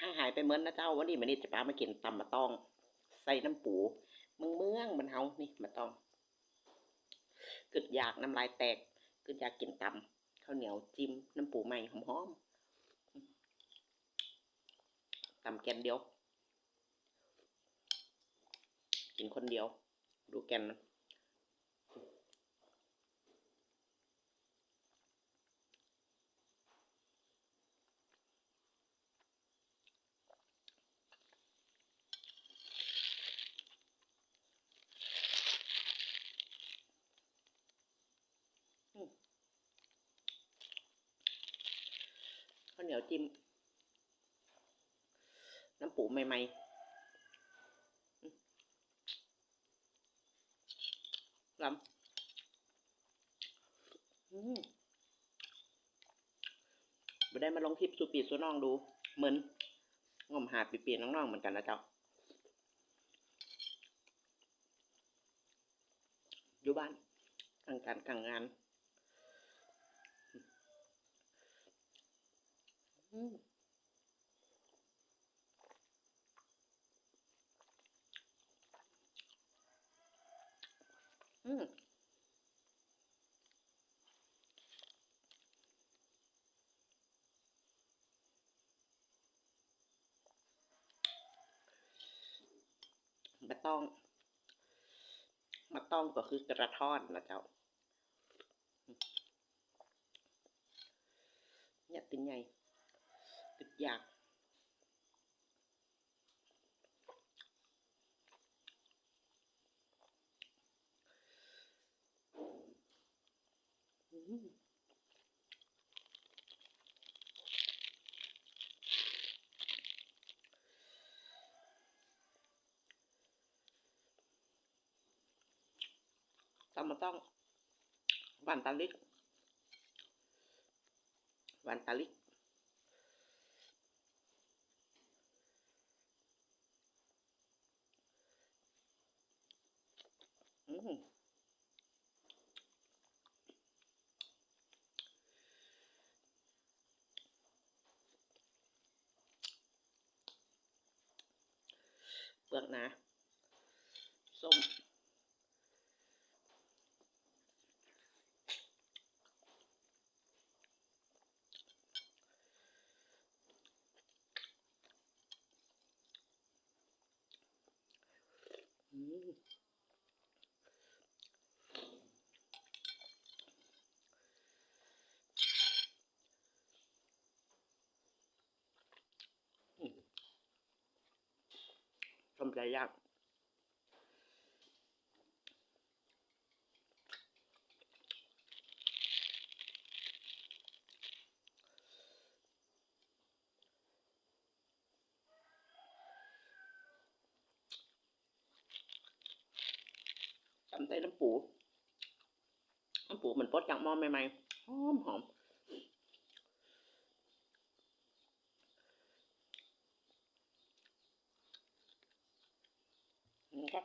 ห่างหายไปเหมือนนะเจ้าวันนี้มันนี่จะป้ามากินตำมะตอง ใส่น้ำปูเมืองเมืองมันเฮานี่มะตองกึดอยากน้ำลายแตกกึดอยากกินตำข้าวเหนียวจิ้มน้ำปูใหม่หอมๆตำแกนเดียว กินคนเดียว ดูแกนมัน ข้าวเหนี ยวจิ้ม น้ำปูใหม่ๆลำอืมบ่ได้มาลงคลิปสูปีสูน้องดู เหมือนงมหาปีปีน้องๆเหมือนกันนะเจ้า อยู่บ้านกลางการกลางงาน อืมมมะต้องมะต้องก็คือกระท้อนนะเจ้าเนี่ยตินใหญ่ ตึกอยากอืมตำมาต้องหวานตาลิกหวานตาลิก เปลือกนะ ส้ม อืมอืม ทำใจยากตำใส่น้ำปูน้ำปูเหมือนปดจากหม้อใหม่ๆหอมหอม ครับ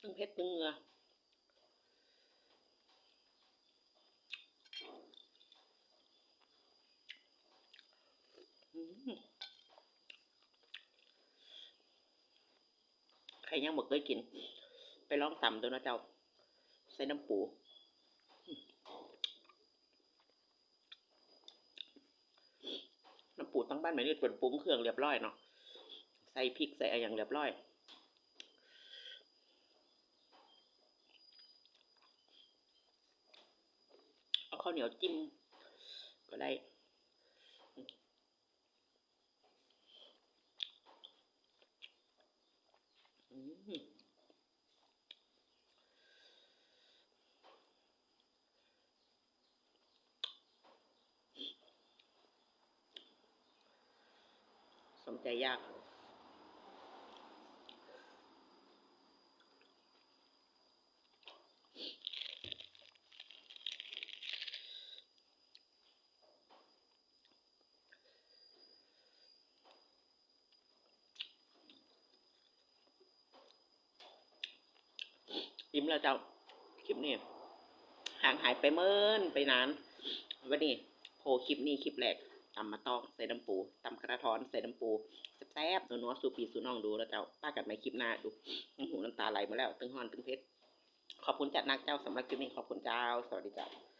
ตึงเพชรตึงเหงืออืม ใครยังบอกเคยกิน ไปลองตำดูนะเจ้า ใส่น้ำปู น้ำปูตั้งบ้านหมายนี่เป็นปรุงเครื่องเรียบร้อยเนาะ ใส่พริกใส่อะไรอย่างเรียบร้อยเอาข้าวเหนียวจิ้มก็ได้ สมใจยาก อิ่มแล้วเจ้าคลิปนี้ห่างหายไปเมินไปนานวันนี้โผล่คลิปนี้คลิปแรกตำมาต้องใส่น้ำปูตำกระท้อนใส่น้ำปูแซ่บๆนัวๆสูปีสูน้องดูแล้วเจ้าป้ากันไม่คลิปหน้าดูน้ำหูน้ำตาไหลมาแล้ว ตึงหอนตึงเพชรขอบคุณจัดนักเจ้าสำหรับคลิปนี้ขอบคุณเจ้า สวัสดีจ้า